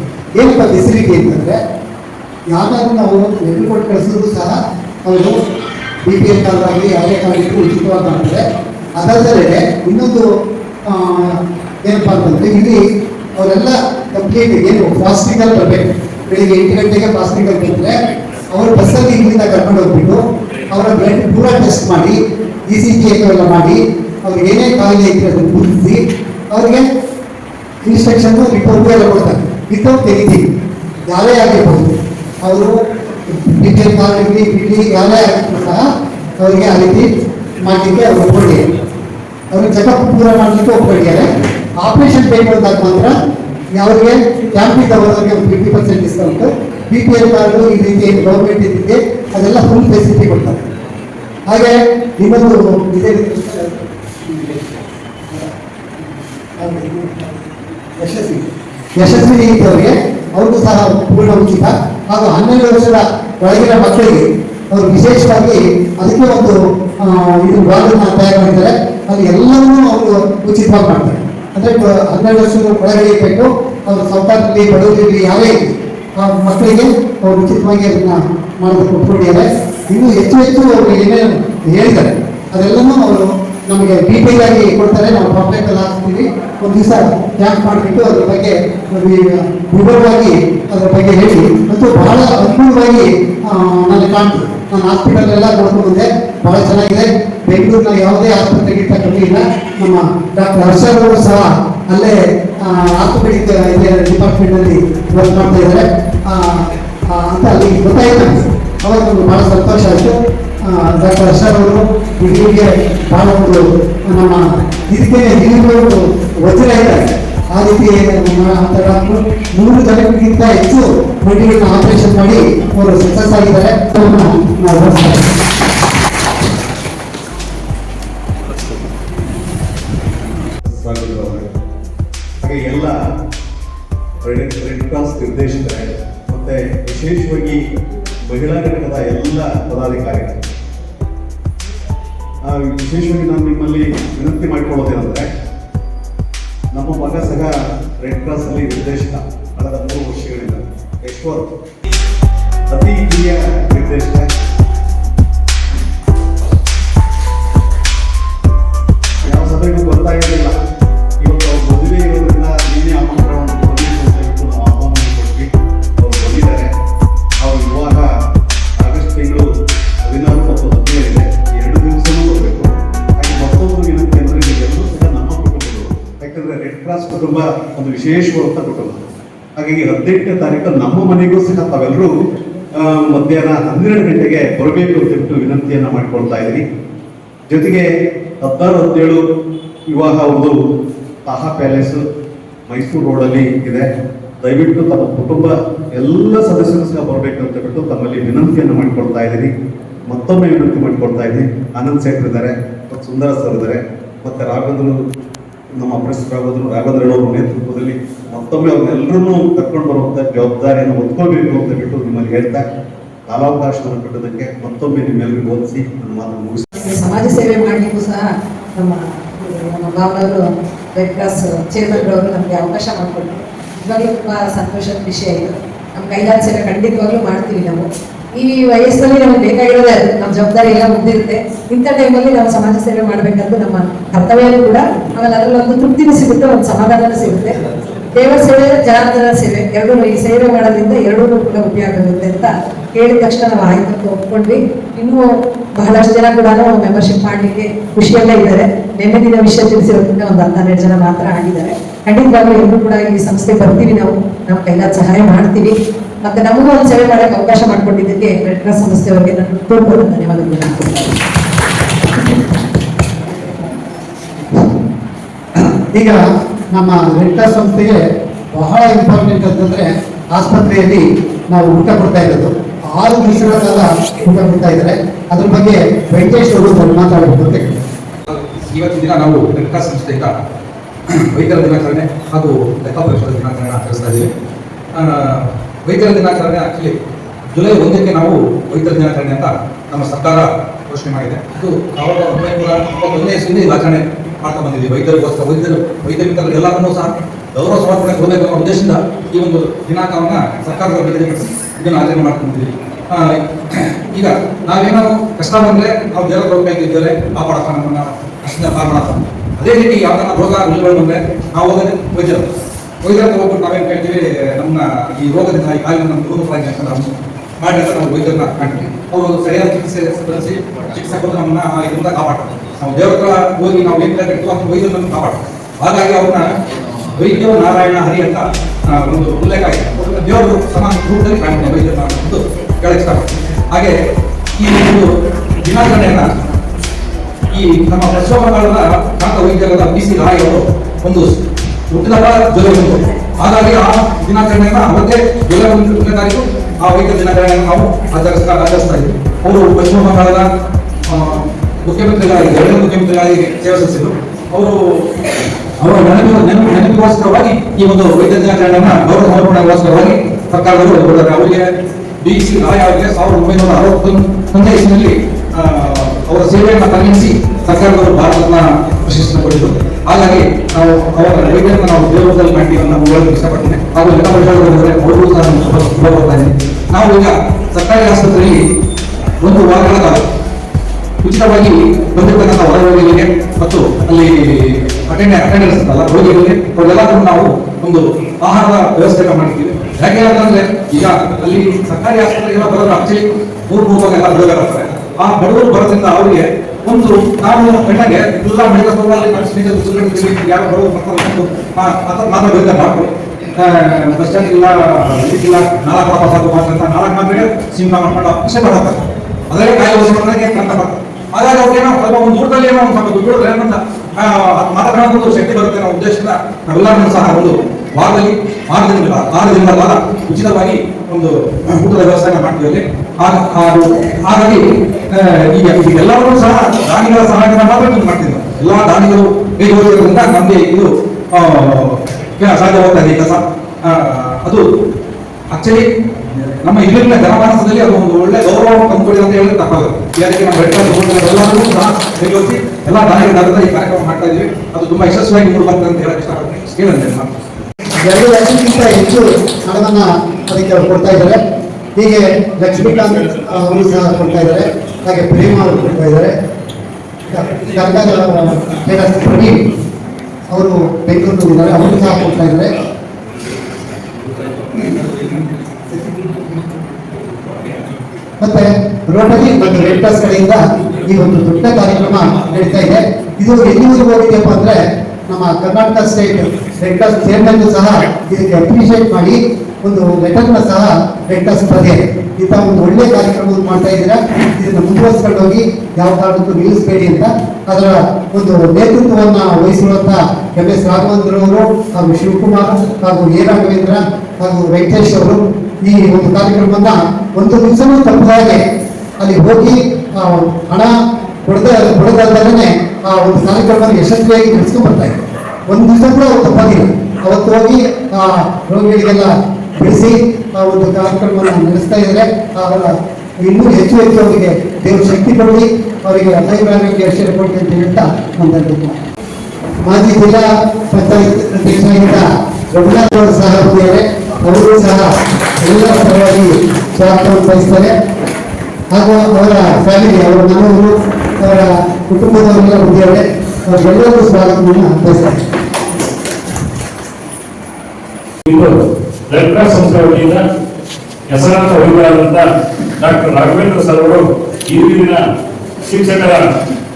ಏನಪ್ಪ ಫೆಸಿಲಿಟಿ ಅಂತಂದ್ರೆ, ಯಾವ್ದಾದ್ರು ನಾವು ಲೆಟರ್ ಕೊಟ್ಟು ಕಳಿಸಿದ್ರು ಸಹ, ಅವರು ಬಿ ಪಿ ಎಲ್ ಕಾರ್ಡ್ ಆಗಲಿ ಯಾವುದೇ ಕಾರ್ಡ್ ಉಚಿತವಾಗಿ ಮಾಡ್ತಾರೆ. ಅದಲ್ಲದೆ ಇನ್ನೊಂದು ಏನಪ್ಪ ಅಂತಂದ್ರೆ ಇಲ್ಲಿ ಅವರೆಲ್ಲ ಕಂಪ್ಲೀಟ್ ಏನು ಫಾಸ್ಟಿಂಗಲ್ಲಿ ಬರಬೇಕು? ಬೆಳಿಗ್ಗೆ ಎಂಟು ಗಂಟೆಗೆ ಫಾಸ್ಟಿಂಗಲ್ಲಿ ಬಂದರೆ ಅವರು ಬಸ್ಸಲ್ಲಿ ಇಲ್ಲಿಂದ ಕರ್ಕೊಂಡು ಹೋಗ್ಬಿಟ್ಟು ಅವರ ಬ್ಲಡ್ ಪೂರ ಟೆಸ್ಟ್ ಮಾಡಿ ಇ ಸಿ ಜಿ ಎಲ್ಲ ಮಾಡಿ, ಅವ್ರಿಗೆ ಏನೇ ಕಾಯಿಲೆ ಇದ್ರೆ ಅದನ್ನು ಗುರುತಿಸಿ, ಅವ್ರಿಗೆ ಇನ್ಸ್ಟ್ರಕ್ಷನ್ ರಿಪೋರ್ಟ್ ಎಲ್ಲ ಕೊಡ್ತಾರೆ. ವಿತೌಟ್ ತೆಗಿತೀವಿ ಯಾರೇ ಆಗಿರ್ಬೋದು, ಅವರು ಡಿಟೇಲ್ ಕಾಲ್ ಇರಲಿ ಬಿ ಪಿ ಯಾರೇ ಆಗಿದ್ರು ಸಹ ಅವರಿಗೆ ಆ ರೀತಿ ಮಾಡಲಿಕ್ಕೆ ಅವ್ರು ಕೊಡಿ ಅವ್ರಿಗೆ ಚೆಕಪ್ ಪೂರ ಮಾಡಲಿಕ್ಕೆ ಒಪ್ಪಿದ್ದಾರೆ ಆಪರೇಷನ್ ಪೇ ಮಾಡಿದಾಗ ಮಾತ್ರ ಅವ್ರಿಗೆ ಕ್ಯಾಂಪ್ ಇದ್ದವರಿಗೆ fifty percent discount B P L card ಈ ರೀತಿ ಗೌರ್ಮೆಂಟ್ ಇದಕ್ಕೆ ಅದೆಲ್ಲ ಫುಲ್ ಫೆಸಿಲಿಟಿ ಕೊಡ್ತಾರೆ. ಹಾಗೆ ಇನ್ನೊಂದು ಇದೇ ಯಶಸ್ವಿ. ಯಶಸ್ವಿ ಇದ್ದವರಿಗೆ ಅವ್ರಿಗೂ ಸಹ ಪೂರ್ಣ ಉಚಿತ. ಹಾಗೂ ಹನ್ನೆರಡು ವರ್ಷದ ಒಳಗಿನ ಮಕ್ಕಳಿಗೆ ಅವರು ವಿಶೇಷವಾಗಿ ಅದಕ್ಕೆ ಒಂದು ಇದು ವಾರ್ಡನ್ನ ತಯಾರು ಮಾಡಿದ್ದಾರೆ. ಅಲ್ಲಿ ಎಲ್ಲವನ್ನೂ ಅವರು ಉಚಿತವಾಗಿ ಮಾಡ್ತಾರೆ. ಅಂದ್ರೆ ಹನ್ನೆರಡು ವರ್ಷದ ಒಳಗಡೆ ಇರಬೇಕು. ಅವರು ಸೌಕರ್ಯದಲ್ಲಿ ಬಡವರಿಗೆ ಯಾವೇ ಮಕ್ಕಳಿಗೆ ಅವರು ಉಚಿತವಾಗಿ ಅದನ್ನ ಮಾಡೋದಕ್ಕೆ ಒಪ್ಪಿಕೊಂಡಿದ್ದಾರೆ ಇನ್ನೂ ಹೆಚ್ಚು ಹೆಚ್ಚು ಅವರು ಏನೇನು ಹೇಳಿದ್ದಾರೆ, ಅದೆಲ್ಲನೂ ಅವರು ನಮಗೆ ಡೀಟೇಲ್ ಆಗಿ ಕೊಡ್ತಾರೆ. ನಾವು ಪಬ್ಲಿಕ್ ಅಲ್ಲಿ ಹಾಕ್ತೀವಿ. ಒಂದು ದಿವಸ ಕ್ಯಾಂಪ್ ಮಾಡಿಬಿಟ್ಟು ಅದ್ರ ಬಗ್ಗೆ ವಿವರವಾಗಿ ಅದರ ಬಗ್ಗೆ ಹೇಳಿ. ಮತ್ತು ಬಹಳ ಅನುಕೂಲವಾಗಿ ನನಗೆ ಕಾಣ್ತು ನಾನು ಹಾಸ್ಪಿಟಲ್ ಎಲ್ಲ ನೋಡ್ಕೊಂಡು ಬಂದೆ ಬಹಳ ಚೆನ್ನಾಗಿದೆ. ಬೆಂಗಳೂರಿನ ಯಾವುದೇ ಆಸ್ಪತ್ರೆಗಿಂತ ಕಮ್ಮಿ ಇಲ್ಲ. ನಮ್ಮ ಡಾಕ್ಟರ್ ಹರ್ಷ ಅವರು ಸಹ ಅಲ್ಲೇ ಆರ್ಥೋಪೆಡಿಕ್ ಡಿಪಾರ್ಟ್ಮೆಂಟ್ ಅಲ್ಲಿ ವರ್ಕ್ ಮಾಡ್ತಾ ಇದ್ದಾರೆ. ಅಂತ ಅಲ್ಲಿ ಗೊತ್ತಾಯ್ತು. ಅವಾಗ ನಮ್ಗೆ ಬಹಳ ಸಂತೋಷ ಆಯಿತು. ಡಾಕ್ಟರ್ ಹರ್ಷ ಅವರು ಹೀಗೆ ಬಹಳ ಒಂದು ನಮ್ಮ ಇದಕ್ಕೆ ಹಿರಿಯರು ವಜ್ರ ಇದ್ದಾರೆ ಆ ರೀತಿ ಅಂತ ನೂರು ಜನಕ್ಕಿಂತ ಹೆಚ್ಚು ರೋಗಿಗಳನ್ನ ಆಪರೇಷನ್ ಮಾಡಿ ಅವರು ಸಕ್ಸಸ್ ಆಗಿದ್ದಾರೆ. ನಾವು. ಹಾಗೆ ಎಲ್ಲ ರೆಡ್ ಕ್ರಾಸ್ ನಿರ್ದೇಶಕರೇ, ಮತ್ತೆ ವಿಶೇಷವಾಗಿ ಮಹಿಳಾ ಘಟಕದ ಎಲ್ಲ ಪದಾಧಿಕಾರಿಗಳು. ವಿಶೇಷವಾಗಿ ನಾನು ನಿಮ್ಮಲ್ಲಿ ವಿನಂತಿ ಮಾಡಿಕೊಳ್ಳೋದೇನೆಂದ್ರೆ ನಮ್ಮ ಮಗ ಸಹ ರೆಡ್ ಕ್ರಾಸ್ ಅಲ್ಲಿ ನಿರ್ದೇಶಕ ಕಳೆದ ಮೂರು ವರ್ಷಗಳಿಂದ. ಯಶ್ವರ್ ಅತಿ ಹಿರಿಯ ನಿರ್ದೇಶಕ ವಿಶೇಷವಾದಂಥ ಕುಟುಂಬ ಹಾಗಾಗಿ ಹದಿನೆಂಟನೇ ತಾರೀಕು ನಮ್ಮ ಮನೆಗೂ ಸಹ ತಾವೆಲ್ಲರೂ ಮಧ್ಯಾಹ್ನ ಹನ್ನೆರಡು ಗಂಟೆಗೆ ಬರಬೇಕು ಅಂತ ಹೇಳ್ಬಿಟ್ಟು ವಿನಂತಿಯನ್ನ ಮಾಡ್ಕೊಳ್ತಾ ಇದ್ದೀನಿ ಜೊತೆಗೆ ಹದಿನಾರು ಹದಿನೇಳು ವಿವಾಹ ಒಂದು ತಾಹಾ ಪ್ಯಾಲೇಸ್ ಮೈಸೂರು ರೋಡಲ್ಲಿ ಇದೆ. ದಯವಿಟ್ಟು ತಮ್ಮ ಕುಟುಂಬ, ಎಲ್ಲ ಸದಸ್ಯರು ಸಹ ಬರಬೇಕು ಅಂತ ಬಿಟ್ಟು ತಮ್ಮಲ್ಲಿ ವಿನಂತಿಯನ್ನು ಮಾಡಿಕೊಳ್ತಾ ಇದ್ದೀನಿ ಮತ್ತೊಮ್ಮೆ ವಿನಂತಿ ಮಾಡಿಕೊಳ್ತಾ ಇದ್ದೀನಿ ಆನಂದ್ ಸೇಠ್ ಇದ್ದಾರೆ, ಮತ್ತು ಸುಂದರ ಸರ್ ಇದ್ದಾರೆ. ಮತ್ತು ರಾಘವೇಂದ್ರ ನಮ್ಮ ಪ್ರೆಸ್ ರಾಘವೇಂದ್ರ ನೇತೃತ್ವದಲ್ಲಿ ಮತ್ತೊಮ್ಮೆ ಅವ್ರನ್ನೆಲ್ಲರನ್ನೂ ಕರ್ಕೊಂಡು ಬರುವಂಥ ಜವಾಬ್ದಾರಿಯನ್ನು ಹೊತ್ಕೋಬೇಕು ಅಂತ ಬಿಟ್ಟು ನಿಮ್ಮಲ್ಲಿ ಹೇಳ್ತಾ ಕಾಲಾವಕಾಶವನ್ನು ಕಟ್ಟೋದಕ್ಕೆ ಮತ್ತೊಮ್ಮೆ ನಿಮ್ಮೆಲ್ಲರಿಗೂ ಓದಿಸಿ ನನ್ನ ಮಾತು ಮುಗಿಸಿ ಸಮಾಜ ಸೇವೆ ಮಾಡಲಿಕ್ಕೂ ಸಹ ನಮ್ಮ ನಮ್ಮ ಭಾವನವರು ರೆಡ್ ಕ್ರಾಸ್ ಚೇರ್ಮನ್ ಅವರು ನಮಗೆ ಅವಕಾಶ ಮಾಡಿಕೊಟ್ರು. ಇವಾಗಲೂ ತುಂಬ ಸಂತೋಷದ ವಿಷಯ ಇದು. ನಮ್ಮ ಕೈಲಾದ ಸೇವೆ ಖಂಡಿತವಾಗ್ಲೂ ಮಾಡ್ತೀವಿ ನಾವು. ಈ ವಯಸ್ಸಲ್ಲಿ ನಮಗೆ ಬೇಕಾಗಿರೋದೇ ನಮ್ಮ ಜವಾಬ್ದಾರಿ ಎಲ್ಲ ಮುಗ್ದಿರುತ್ತೆ ಇಂಥ ಟೈಮಲ್ಲಿ ನಾವು ಸಮಾಜ ಸೇವೆ ಮಾಡಬೇಕಂತ ನಮ್ಮ ಕರ್ತವ್ಯನೂ ಕೂಡ ಆಮೇಲೆ ಅದರಲ್ಲಿ ಒಂದು ತೃಪ್ತಿನೂ ಸಿಗುತ್ತೆ, ಒಂದು ಸಮಾಧಾನನೂ ಸಿಗುತ್ತೆ. ದೇವರ ಸೇವೆ ಜನಾರ್ದನ ಸೇವೆ, ಎರಡೂ ಈ ಸೇವೆ ಮಾಡೋದ್ರಿಂದ ಎರಡೂ ಕೂಡ ಉಪಯೋಗ ಆಗುತ್ತೆ ಅಂತ ಹೇಳಿದ ತಕ್ಷಣ ನಾವು ಆಯ್ತು ಅಂತ ಒಪ್ಕೊಂಡ್ವಿ. ಇನ್ನೂ ಬಹಳಷ್ಟು ಜನ ಕೂಡ ಮೆಂಬರ್ಶಿಪ್ ಮಾಡಲಿಕ್ಕೆ ಖುಷಿಯಲ್ಲೇ ಇದ್ದಾರೆ. ನಿನ್ನೆ ದಿನ ವಿಷಯ ತಿಳಿಸಿರೋದ್ರಿಂದ ಒಂದು ಹನ್ನೆರಡು ಜನ ಮಾತ್ರ ಆಗಿದ್ದಾರೆ. ಖಂಡಿತವಾಗ್ಲೂ ಎಲ್ಲರೂ ಕೂಡ ಈ ಸಂಸ್ಥೆ ಬರ್ತೀವಿ ನಾವು. ನಮ್ಮ ಕೈಲಾದ ಸಹಾಯ ಮಾಡ್ತೀವಿ. ಮತ್ತೆ ನಮಗೂ ಒಂದು ಸೇವೆ ಮಾಡಕ್ಕೆ ಅವಕಾಶ ಮಾಡಿಕೊಟ್ಟಿದ್ದಕ್ಕೆ ರೆಡ್ ಕ್ರಾಸ್ ಸಂಸ್ಥೆಯವರಿಗೆ ನಾನು ತುಂಬ ಧನ್ಯವಾದಗಳು. ಈಗ ನಮ್ಮ ರೆಡ್ ಕ್ರಾಸ್ ಸಂಸ್ಥೆಗೆ ಬಹಳ ಇಂಪಾರ್ಟೆಂಟ್ ಅಂತಂದ್ರೆ ಆಸ್ಪತ್ರೆಯಲ್ಲಿ ನಾವು ಊಟ ಕೊಡ್ತಾ ಇರೋದು. ಆರು ದಿವಸಗಳ ಕಾಲ ಊಟ ಕೊಡ್ತಾ ಇದ್ದಾರೆ. ಅದ್ರ ಬಗ್ಗೆ ವೆಂಕಟೇಶ್ ಅವರು ಮಾತಾಡಬಹುದು ಮಾತಾಡಬೇಕು ಅಂತ. ಇವತ್ತಿನ ದಿನ ನಾವು ರೆಡ್ ಕ್ರಾಸ್ ಸಂಸ್ಥೆಯಿಂದ ವೈದ್ಯರ ದಿನಾಚರಣೆ ಹಾಗೂ ಲೆಕ್ಕಪರಿಶೋಧಕ ದಿನಾಚರಣೆ ಆಚರಿಸ್ತಾ ಇದ್ದೀವಿ ಆ, ವೈದ್ಯರ ದಿನಾಚರಣೆ ಆಕ್ಚುಲಿ ಜುಲೈ ಒಂದಕ್ಕೆ ನಾವು ವೈದ್ಯರ ದಿನಾಚರಣೆ ಅಂತ ನಮ್ಮ ಸರ್ಕಾರ ಘೋಷಣೆ ಮಾಡಿದೆ. ಇದು ಸಾವಿರದ ಒಂಬೈನೂರ ಇಪ್ಪತ್ತೊಂದನೇ ಇಸ್ವಿಯಿಂದ ಆಚರಣೆ ಮಾಡ್ತಾ ಬಂದಿದ್ದೀವಿ ವೈದ್ಯರಿಗೋಸ್ಕರ ವೈದ್ಯರು ವೈದ್ಯ ಮಿತ್ರರು ಎಲ್ಲರನ್ನೂ ಸಹ ಗೌರವ ಸಮರ್ಪಣೆ ಕೊಡಬೇಕು ಅನ್ನೋ ಉದ್ದೇಶದಿಂದ ಈ ಒಂದು ದಿನಾಂಕವನ್ನು ಸರ್ಕಾರದ ಇದನ್ನು ಆಚರಣೆ ಮಾಡ್ಕೊಂಡಿದ್ದೀವಿ ಆ, ಈಗ ನಾವೇನೋ ಕಷ್ಟ ಬಂದರೆ ನಾವು ದೇವರ ಹೋಗ್ಬೇಕಿದ್ದೇವೆ ಕಾಪಾಡಕ ನಮ್ಮನ್ನು ಕಷ್ಟದಿಂದ ಕಾರಣ. ಅದೇ ರೀತಿ ಯಾವ್ದಾರ ರೋಗ ಬಂದರೆ ನಾವು ಹೋಗೋದೇ ವೈದ್ಯರು. ವೈದ್ಯರ ಒಬ್ಬರು ನಾವೇನು ಕೇಳ್ತೀವಿ ನಮ್ಮ ಈ ರೋಗದಿಂದ ಈ ಕಾಯಿಲೆ ನಮ್ಮ ರೋಗವಾಗಿ ಅಂತ ನಾವು ಮಾಡಿ ಅಂತ ನಾವು ವೈದ್ಯರನ್ನ ಕಾಣ್ತೀವಿ. ಅವರು ಸರಿಯಾದ ಚಿಕಿತ್ಸೆ ಸಲ್ಲಿಸಿ ಚಿಕಿತ್ಸೆ ಕೊಟ್ಟು ನಮ್ಮನ್ನ ಇದರಿಂದ ಕಾಪಾಡ್ತಾರೆ. ನಾವು ದೇವರ ಹೋಗಿ ನಾವು ಏನು ಕೇಳ್ತೀವಿ ಅಂತ ವೈದ್ಯರು ಕಾಪಾಡ್ತಾರೆ. ಹಾಗಾಗಿ ಅವ್ರನ್ನ ವೈದ್ಯ ನಾರಾಯಣ ಹರಿ ಅಂತ ಒಂದು ಉಲ್ಲೇಖ ಆಗಿದೆ ದೇವರು ಸಮಾನ ರೂಪದಲ್ಲಿ ಕಾಣ್ತೀವಿ ವೈದ್ಯರನ್ನ ಅಂತ ಕೇಳಕ್ಕೆ ಹಾಗೆ ಈ ಒಂದು ದಿನಾಚರಣೆಯನ್ನ ಈ ನಮ್ಮ ಪಶ್ಚಿಮ ಬಂಗಾಳದ ಖ್ಯಾತ ವೈದ್ಯರಾದ ಬಿ ಸಿ ರಾಯ್ ಅವರು ಒಂದು ಹುಟ್ಟಿದಬ್ಬ ಜುಲೈ ಒಂದು ಹಾಗಾಗಿ ಆ ದಿನಾಚರಣೆಯನ್ನ ಅವತ್ತೇ ಒಂದನೇ ತಾರೀಕು ಆ ವೈದ್ಯ ದಿನಾಚರಣೆಯನ್ನು ನಾವು ಆಚರಿಸ್ತಾ ಆಚರಿಸ್ತಾ ಅವರು ಪಶ್ಚಿಮ ಬಂಗಾಳದ ಮುಖ್ಯಮಂತ್ರಿಗಳಾಗಿ, ಎರಡನೇ ಮುಖ್ಯಮಂತ್ರಿಗಳಾಗಿ ಸೇವೆ ಅವರು ಅವರ ನೆನಪು ನೆನಪು ನೆನಪಿಗೋಸ್ಕರವಾಗಿ ಈ ಒಂದು ವೈದ್ಯ ದಿನಾಚರಣೆಯನ್ನ ಗೌರವ ಸಮರ್ಪಣೆಗೋಸ್ಕರವಾಗಿ ಸರ್ಕಾರದವರು ಕೊಡ್ತಾರೆ ಅವರಿಗೆ ಬಿ ಸಿ ರಾಯ್ ಅವರಿಗೆ ಸಾವಿರದ ಒಂಬೈನೂರ ಅರವತ್ತೊಂದನೇ ಇಸ್ವಿನಲ್ಲಿ ಅವರ ಸೇವೆಯನ್ನು ಪರಿಗಣಿಸಿ ಸರ್ಕಾರದವರು ಭಾರತ ಪ್ರಶಸ್ತಿ ಕೊಟ್ಟಿದ್ರು ಹಾಗಾಗಿ ನಾವು ಅವರ ವೈದ್ಯರನ್ನು ನಾವು ದೇವರದಲ್ಲಿ ಮಾಡಿ ನಾವು ಹೇಳಲು ಇಷ್ಟಪಡ್ತೇನೆ. ಹಾಗೂ ಎಲ್ಲ ಪರಿಸರದಲ್ಲಿ ಅವರು ಸಹ ಕೋರ್ತಾ ಇದ್ದೀನಿ. ನಾವು ಈಗ ಸರ್ಕಾರಿ ಆಸ್ಪತ್ರೆಯಲ್ಲಿ ಒಂದು ವಾರಗಳ ಉಚಿತವಾಗಿ ಬಂದಿರತಕ್ಕಂಥ ಹೊರ ರೋಗಿಗಳಿಗೆ ಮತ್ತು ಅಲ್ಲಿ ಅಟೆಂಡ್ ಅಟೆಂಡೆನ್ಸ್ ಅಂತಲ್ಲ ರೋಗಿಗಳಿಗೆ ಅವರೆಲ್ಲರೂ ನಾವು ಒಂದು ಆಹಾರದ ವ್ಯವಸ್ಥೆಯನ್ನು ಮಾಡಿದ್ದೀವಿ. ಯಾಕೆ ಅಂತಂದ್ರೆ ಈಗ ಅಲ್ಲಿ ಸರ್ಕಾರಿ ಆಸ್ಪತ್ರೆಗೆಲ್ಲ ಬರೋದು ಆಕ್ಚುಲಿ ಮೂರು ಮೂರು ಎಲ್ಲ ಬರ್ತಾರೆ ಆ ಬಡವರು ಬರೋದ್ರಿಂದ ಅವರಿಗೆ ಒಂದು ನಾವು ಬೆಟ್ಟಗೆ ಎಲ್ಲ ಮೆಡಿಕಲ್ ಸ್ಟೋರ್ನಲ್ಲಿ ಯಾರು ಬಡವರು ಯಾರು ಥರ ಮಾತ್ರ ಬೇಕಾದ್ರೆ ಮಾಡ್ಕೊಳ್ಳಿ. ಬಸ್ ಸ್ಟ್ಯಾಂಡ್ ಇಲ್ಲ ನಾಲ್ಕು ವಾಪಸ್ ಆಗೋ ಅಂತ ನಾಲ್ಕು ಮಾತ್ರೆಗೆ ಸಿಂಹ ಮಾಡ್ಕೊಂಡು ಅಷ್ಟೇ ಬರತ್ತೆ ಅದೇ ಕಾಯಿ ಓದಿಸ್ಕೊಂಡ್ರೆ ಕಂತ ಬರ್ತದೆ ಹಾಗಾಗಿ ಅವ್ರಿಗೆ ಸ್ವಲ್ಪ ಒಂದು ದೂರದಲ್ಲಿ ಏನೋ ಒಂದು ಸ್ವಲ್ಪ ದುಡ್ಡು ಏನಂತ ಮಾತಾಡೋದು ಶಕ್ತಿ ಬರುತ್ತೆ ಅನ್ನೋ ಉದ್ದೇಶದ ನಾವೆಲ್ಲರೂ ಸಹ ಒಂದು ವಾರದಲ್ಲಿ ಆರು ದಿನಗಳ ಆರು ದಿನಗಳ ಕಾಲ ಉಚಿತವಾಗಿ ಒಂದು ಊಟದ ವ್ಯವಸ್ಥೆಯನ್ನು ಮಾಡ್ತೀವಿ ಹಾಗಾಗಿ ಈಗ ಎಲ್ಲರೂ ಸಹ ದಾನಿಗಳ ಸಹಾಯದಿಂದ ಮಾತ್ರ ಇದು ಮಾಡ್ತಿದ್ವಿ ಎಲ್ಲ ದಾನಿಗಳು ಬೇಗ ಹೋಗಿರೋದ್ರಿಂದ ನಮಗೆ ಇದು ಸಾಧ್ಯವಾಗ್ತಾ ಇದೆ ಕೆಲಸ ಅದು ಆಕ್ಚುಲಿ ನಮ್ಮ ಇಲ್ಲಿನ ಜನಮಾನಸದಲ್ಲಿ ಅದು ಒಂದು ಒಳ್ಳೆ ಗೌರವ ತಂದುಕೊಡಿ ಅಂತ ಹೇಳಿದ್ರೆ ತಪ್ಪಾಗಲ್ಲ ಯಾರಿಗೆ ನಮ್ಮ ರೆಡ್ ಎಲ್ಲರೂ ಸಹ ಕೈಗೊಳಿಸಿ ಎಲ್ಲ ದಾನಿಗಳ ಈ ಕಾರ್ಯಕ್ರಮ ಮಾಡ್ತಾ ಇದೀವಿ. ಅದು ತುಂಬಾ ಯಶಸ್ವಿಯಾಗಿ ಮೂಡಿ ಬರ್ತದೆ ಅಂತ ಹೇಳಕ್ ಇಷ್ಟಪಡ್ತೀನಿ. ಏನಂದ್ರೆ ಲಕ್ಷಕ್ಕಿಂತ ಹೆಚ್ಚು ಹಣವನ್ನ ಅದಕ್ಕೆ ಅವ್ರು ಕೊಡ್ತಾ ಇದ್ದಾರೆ. ಹೀಗೆ ಲಕ್ಷ್ಮೀಕಾಂತ್ ಅವರು ಸಹ ಕೊಡ್ತಾ ಇದ್ದಾರೆ. ಹಾಗೆ ಪ್ರೇಮ ಅವರು ಕೊಡ್ತಾ ಇದ್ದಾರೆ. ಪ್ರವೀಣ್ ಅವರು ಇದ್ದಾರೆ. ಅವರು ಸಹ ಕೊಡ್ತಾ ಇದ್ದಾರೆ. ಮತ್ತೆ ರೋಟರಿ ಮತ್ತು ರೆಡ್ ಕಡೆಯಿಂದ ಈ ಒಂದು ದೊಡ್ಡ ಕಾರ್ಯಕ್ರಮ ನಡೀತಾ ಇದೆ. ಇದು ಎಲ್ಲಿವರೆಗೂ ಹೋಗಿದೆಯಪ್ಪ ಅಂದ್ರೆ ನಮ್ಮ Karnataka state red cross chairman ಸಹ ಇದಕ್ಕೆ ಅಪ್ರಿಷಿಯೇಟ್ ಮಾಡಿ ಒಂದು ಘಟಕನ ಸಹ ಘಟ್ಟ ಸ್ಪರ್ಧೆ ಇಂಥ ಒಂದು ಒಳ್ಳೆ ಕಾರ್ಯಕ್ರಮವನ್ನು ಮಾಡ್ತಾ ಇದ್ದೀರಾ? ಇದನ್ನು ಮುಂದುವರಿಸ್ಕೊಂಡು ಹೋಗಿ ಯಾವ ಕಾರಣಕ್ಕೂ ನಿಲ್ಲಿಸಬೇಡಿ ಅಂತ ಅದರ ಒಂದು ನೇತೃತ್ವವನ್ನ ವಹಿಸಿರುವಂತ ಎಂ ಎಸ್ ರಾಘವೇಂದ್ರವರು ಹಾಗೂ ಶಿವಕುಮಾರ್ ಹಾಗೂ ಎ ರಾಘವೇಂದ್ರ ಹಾಗೂ ವೆಂಕಟೇಶ್ ಅವರು ಈ ಒಂದು ಕಾರ್ಯಕ್ರಮವನ್ನ ಒಂದು ನಿಮಿಷನೂ ತಪ್ಪದಾಗೆ ಅಲ್ಲಿ ಹೋಗಿ ಹಣ ಕೊಡದ ಕೊಡದಲ್ಲೇ ಆ ಒಂದು ಕಾರ್ಯಕ್ರಮವನ್ನು ಯಶಸ್ವಿಯಾಗಿ ನಡೆಸ್ಕೊಂಡು ಬರ್ತಾ ಒಂದು ದಿವಸ ಕೂಡ ಅವ್ರು ತಪ್ಪಾಗಿಲ್ಲ. ಅವತ್ತು ಹೋಗಿ, ಆ, ರೋಗಿಗಳಿಗೆಲ್ಲ ಬಿಡಿಸಿ ಆ ಒಂದು ಕಾರ್ಯಕ್ರಮವನ್ನು ನಡೆಸ್ತಾ ಇದ್ದಾರೆ ಅವರ ಇನ್ನೂ ಹೆಚ್ಚು ಹೆಚ್ಚು ಅವರಿಗೆ ದೇವರು ಶಕ್ತಿ ಕೊಡಲಿ, ಅವರಿಗೆ ಅಸೈವಾರಿಗೆ ಆಶ್ಚರ್ಯ ಕೊಡಲಿ ಅಂತ ಹೇಳ್ತಾ ಮುಂದೆ ಮಾಜಿ ಜಿಲ್ಲಾ ಪಂಚಾಯತ್ ಅಧ್ಯಕ್ಷರಾಗಿದ್ದ ರಘುನಾಥ್ ಅವರು ಸಹ ಬಂದಿದ್ದಾರೆ ಅವರು ಸಹ ಎಲ್ಲ ಪರವಾಗಿ ಸ್ವಾಗತವನ್ನು ಬಯಸ್ತಾರೆ ಹಾಗೂ ಅವರ ಫ್ಯಾಮಿಲಿ ಅವರ ಮನೆಯವರು, ಅವರ ಕುಟುಂಬದವರೆಲ್ಲ ಬಂದಿದ್ದಾರೆ. ಅವರಿಗೆಲ್ಲರಿಗೂ ಸ್ವಾಗತವನ್ನು ಬಯಸ್ತಾರೆ ರೆಡ್ ಸಂಸ್ಥೆ ವತಿಯಿಂದ ಹೆಸರಾಂತ ವೈದ್ಯರಾದಂಥ ಡಾಕ್ಟರ್ ರಾಘವೇಂದ್ರ ಸರ್ ಅವರು ಈ ಊರಿನ ಶಿಕ್ಷಕರ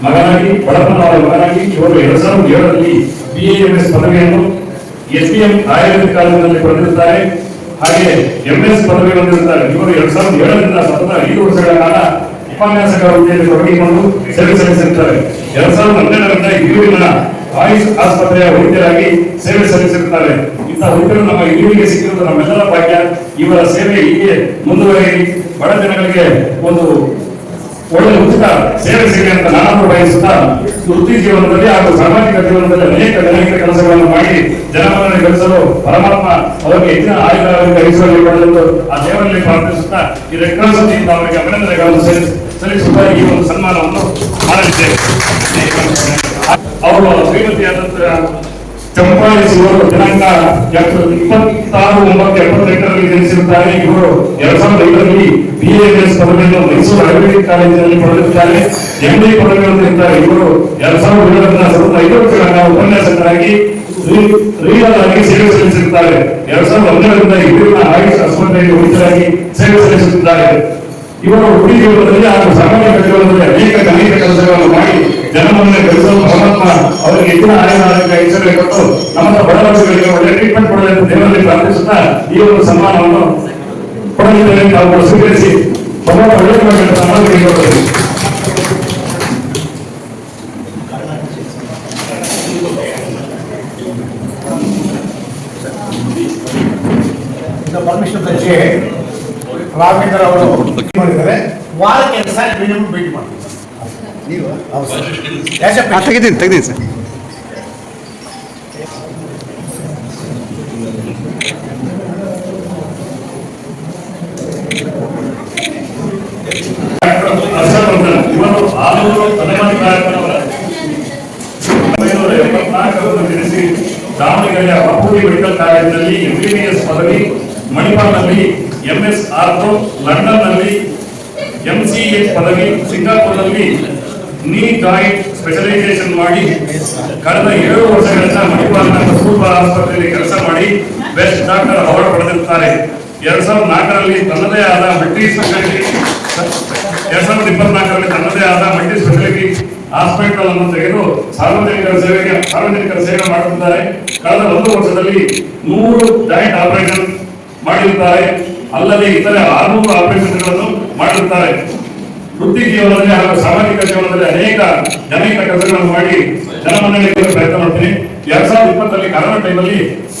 ಮಗನಾಗಿ ಬಡಪ್ಪನವರ ಮಗನಾಗಿ ಇವರು ಎರಡ್ ಸಾವಿರದ ಏಳರಲ್ಲಿ ಬಿ ಎಂ ಪದವಿಯನ್ನು ಎಸ್ ಪಿ ಎಂ ಆಯುರ್ವೇದಿಕ್ ಕಾಲೇಜಿನಲ್ಲಿ ಪಡೆದಿರುತ್ತಾರೆ. ಹಾಗೆ ಎಂ ಎಸ್ ಪದವಿ ಹೊಂದಿರುತ್ತಾರೆ. ಇವರು ಎರಡ್ ಸಾವಿರದ ಏಳರಿಂದ ಸತತ ಐದು ವರ್ಷಗಳ ಕಾಲ ಉಪನ್ಯಾಸಕ ಹುದ್ದೆಯಲ್ಲಿ ತೊಡಗಿಕೊಂಡು ಸೇವೆ ಸಲ್ಲಿಸಿರುತ್ತಾರೆ ಎರಡ್ ಸಾವಿರದ ಹನ್ನೆರಡರಿಂದ ಇರುವಿನ ಆಯುಷ್ ಆಸ್ಪತ್ರೆಯ ವೈದ್ಯರಾಗಿ ಸೇವೆ ಸಲ್ಲಿಸಿರುತ್ತಾರೆ. ಇಂತಹ ವೈದ್ಯರು ನಮ್ಮ ಇರುವಿಗೆ ಸಿಕ್ಕಿರುವುದು ನಮ್ಮೆಲ್ಲರ ಭಾಗ್ಯ. ಇವರ ಸೇವೆ ಹೀಗೆ ಮುಂದುವರಿಯಲಿ. ಬಡ ಜನಗಳಿಗೆ ಒಂದು ಒಳ್ಳೆ ಉಚಿತ ಸೇವೆ ಸಿಗಲಿ ಅಂತ ನಾನು ಬಯಸುತ್ತಾ ವೃತ್ತಿ ಜೀವನದಲ್ಲಿ ಹಾಗೂ ಸಾಮಾಜಿಕ ಜೀವನದಲ್ಲಿ ಅನೇಕ ಅನೇಕ ಕೆಲಸಗಳನ್ನು ಮಾಡಿ ಜನಮನ್ನಣೆ ಗಳಿಸಲು ಪರಮಾತ್ಮ ಅವರಿಗೆ ಹೆಚ್ಚಿನ ಆಯುಧಗಳನ್ನು ಐಶ್ವರ್ಯ ಕೊಡಲೆಂದು ಆ ದೇವರಲ್ಲಿ ಪ್ರಾರ್ಥಿಸುತ್ತಾ ಈ ವತಿಯಿಂದ ಅವರಿಗೆ ಅಭಿನಂದನೆಗಳನ್ನು ಸಲ್ಲಿಸ್- ಸಲ್ಲಿಸುತ್ತಾ ಈ ಒಂದು ಸನ್ಮಾನವನ್ನು ಮಾಡಲಿದ್ದೇವೆ. ಅವರು ಶ್ರೀಮತಿಯಾದಂತಹ ಚಂಪಾಯಿಸುವರು ದಿನಾಂಕ ಇಪ್ಪತ್ತಾರು ಒಂಬತ್ತು ಎಪ್ಪತ್ತೆಂಟರಲ್ಲಿ ಜನಿಸಿರುತ್ತಾರೆ. ಇವರು ಎರಡ್ ಸಾವಿರದ ಐದರಲ್ಲಿ ಬಿ ಎಸ್ ಪದವಿಯನ್ನು ಮೈಸೂರು ಆಯುರ್ವೇದಿಕ್ ಕಾಲೇಜಿನಲ್ಲಿ ಪಡೆದಿದ್ದಾರೆ. ಎಂ ಡಿ ಪದವಿಯನ್ನು ಇದ್ದಾರೆ. ಇವರು ಎರಡ್ ಸಾವಿರದ ಏಳರಿಂದ ಸತತ ಐವತ್ತು ವರ್ಷಗಳ ಕಾಲ ಉಪನ್ಯಾಸಕರಾಗಿ ರೀ- ರೀಡರ್ ಆಗಿ ಸೇವೆ ಸಲ್ಲಿಸಿರುತ್ತಾರೆ. ಎರಡ್ ಸಾವಿರದ ಹನ್ನೆರಡರಿಂದ ಇಲ್ಲಿನ ಆಯುಷ್ ಆಸ್ಪತ್ರೆಯಲ್ಲಿ ವೈದ್ಯರಾಗಿ ಸೇವೆ ಸಲ್ಲಿಸುತ್ತಿದ್ದಾರೆ. ಇವರು ಉಡುಪಿ ಜೀವನದಲ್ಲಿ ಹಾಗೂ ಸಾಮಾನ್ಯ ಜೀವನದಲ್ಲಿ ಅನೇಕ ಗಣೀಯ ಕೆಲಸಗಳನ್ನು ಮಾಡಿ ಜನರನ್ನು ಕಲಿಸಲು ಪರಮಾತ್ಮ ಅವರಿಗೆ ಹೆಚ್ಚಿನ ಆಯನಾದಾಗ ಹೆಚ್ಚಿರಬೇಕಂತೂ ನಮ್ಮ ಬಡವರಿಗೆ ಒಳ್ಳೆ ಟ್ರೀಟ್ಮೆಂಟ್ ಕೊಡಬೇಕು ದೇವರಲ್ಲಿ ಪ್ರಾರ್ಥಿಸುತ್ತಾ ಈ ಒಂದು ಸನ್ಮಾನವನ್ನು ಕೊಡಲಿದ್ದೇವೆ ನಾವು ಸ್ವೀಕರಿಸಿ ಬಹಳ ಒಳ್ಳೆ ಸಮಾಜಕ್ಕೆ The permission of the. Raghavendra ಅವರು ಮಾಡಿದ್ದಾರೆ. ವಾರಕ್ಕೆ ಸರ್ ಸಾರಿ ಮಿನಿಮಮ್ ಭೇಟಿ ಮಾಡ್ತೀವಿ. ನೀವು? ತೆಗ್ದೀನಿ ಸರ್ ದಾವಣಗೆರೆಯ ವಪೂರಿ ಮೆಡಿಕಲ್ ಕಾಲೇಜಿನಲ್ಲಿ ಎಂಬಿಬಿಎಸ್ ಪದವಿ ಮಣಿಪಾಲ್ನಲ್ಲಿ ಎಂಎಸ್ ಆರ್ಥೋ ಲಂಡನ್ನಲ್ಲಿ ಎ ಪದವಿ, ಸಿಂಗಾಪುರ್ನಲ್ಲಿ ನೀ ಜಾಯಿಂಟ್ ಸ್ಪೆಷಲೈಸೇಷನ್ ಮಾಡಿ ಕಳೆದ ಏಳು ವರ್ಷಗಳಿಂದ ಮಣಿಪಾಲ್ನ ಕಸ್ತೂರ್ಬಾ ಆಸ್ಪತ್ರೆಯಲ್ಲಿ ಕೆಲಸ ಮಾಡಿ ಬೆಸ್ಟ್ ಡಾಕ್ಟರ್ ಅವಾರ್ಡ್ ಪಡೆದಿರುತ್ತಾರೆ. ಎರಡ್ ಸಾವಿರದ ನಾಲ್ಕರಲ್ಲಿ ತನ್ನದೇ ಆದ ಮಲ್ಟಿ ಸ್ಪೆಷಾಲಿಟಿ ಎರಡ್ ಸಾವಿರದ ಇಪ್ಪತ್ನಾಲ್ಕರಲ್ಲಿ ತನ್ನದೇ ಆದ ಮಲ್ಟಿ ಸ್ಪೆಷಾಲಿಟಿ ಹಾಸ್ಪಿಟಲ್ ಅನ್ನು ತೆಗೆದು ಸಾರ್ವಜನಿಕರ ಸೇವೆಗೆ, ಸಾರ್ವಜನಿಕರ ಸೇವೆ ಮಾಡುತ್ತಿದ್ದಾರೆ. ಕಳೆದ ಒಂದು ವರ್ಷದಲ್ಲಿ ನೂರು ಜಾಯಿಂಟ್ ಆಪರೇಷನ್ ಮಾಡಿರುತ್ತಾರೆ. ಅಲ್ಲದೆ ಇತರೆ ಆರ್ನೂರು ಆಪರೇಷನ್ಗಳನ್ನು ಮಾಡಿರುತ್ತಾರೆ. ವೃತ್ತಿ ಜೀವನದಲ್ಲಿ ಹಾಗೂ ಸಾಮಾಜಿಕ ಜೀವನದಲ್ಲಿ ಅನೇಕ ಜನಹಿತ ಕೆಲಸಗಳನ್ನು ಮಾಡಿ ಜನಮನ್ನಣೆ ಪ್ರಯತ್ನ ಮಾಡ್ತೀನಿ. ಎರಡ್ ಸಾವಿರದ ಇಪ್ಪತ್ತರಲ್ಲಿ ಕರೋನಾ ಟೈಮಲ್ಲಿ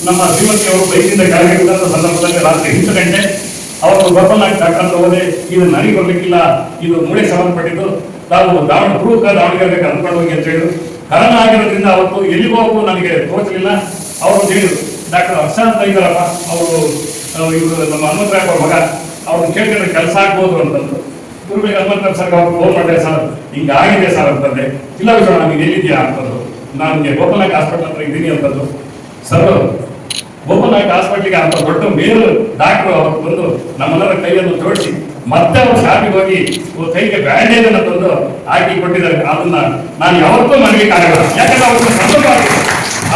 ನಮ್ಮ ಶ್ರೀಮತಿ ಅವರು ಬೈಕಿಂದ ಕೆಳಗೆ ಸಂದರ್ಭದಲ್ಲಿ ರಾತ್ರಿ ಎಂಟು ಗಂಟೆ ಅವರು ಡಾಕ್ಟರ್ ಅಂತ ಹೋದೆ. ಇದು ನನಗೆ ಬರ್ಲಿಕ್ಕಿಲ್ಲ ಇದು ಮೂಳೆ ಸಂಬಂಧಪಟ್ಟಿದ್ದು. ತಾವು ದಾವಣ ಪೂರ್ವಕ ದಾವಣಗೆರೆ ಕರ್ಕೊಂಡು ಹೋಗಿ ಅಂತ ಹೇಳಿದ್ರು. ಕರೋನಾ ಆಗಿರೋದ್ರಿಂದ ಅವತ್ತು ಎಲ್ಲಿಗೂ ಹೋಗು ನನಗೆ ತೋಚಲಿಲ್ಲ. ಅವರು ಹೇಳಿದ್ರು, ಡಾಕ್ಟರ್ ಹರ್ಷ ಅಂತ ಇದ್ದಾರಪ್ಪ ಅವರು ಇವರು ನಮ್ಮ ಹನುಮಂತರಾಯಪ್ಪ ಮಗ, ಅವ್ರನ್ನ ಕೇಳ್ಕೊಂಡ್ರೆ ಕೆಲಸ ಆಗ್ಬೋದು ಅಂತಂದ್ರು. ಗುರುಬೇಗ ಹನುಮಂತ ಸರ್ ಅವ್ರು ಫೋನ್ ಮಾಡಿದೆ, ಸರ್, ಹಿಂಗಾಗಿದೆ ಸರ್ ಅಂತಂದೆ. ಇಲ್ಲ ವಿಷಯ ನೀನು ಎಲ್ಲಿದೆಯಾ ಅಂತಂದ್ರು. ನಾನು ಗೋಪಾಲನಾಯಕ್ ಹಾಸ್ಪಿಟಲ್ ಹತ್ರ ಇದ್ದೀನಿ ಅಂತಂದ್ರು. ಸರ್ ಗೋಪಾಲನಾಯಕ್ ಹಾಸ್ಪಿಟ್ಲಿಗೆ ಅಂತ ದೊಡ್ಡ ಮೇಲು ಡಾಕ್ಟರ್ ಅವ್ರು ಬಂದು ನಮ್ಮೆಲ್ಲರ ಕೈಯನ್ನು ಜೋಡಿಸಿ ಮತ್ತೆ ಅವ್ರು ಶಾಪಿಗೆ ಹೋಗಿ ಕೈಗೆ ಬ್ಯಾಂಡೇಜ್ ಅನ್ನು ತಂದು ಹಾಕಿ ಕೊಟ್ಟಿದ್ದಾರೆ. ಅದನ್ನ ನಾನು ಯಾವತ್ತೂ ಮನವಿಕ್ಕಾಗಲ್ಲ ಯಾಕಂದ್ರೆ ಅವ್ರಿಗೆ ಸಂದರ್ಭ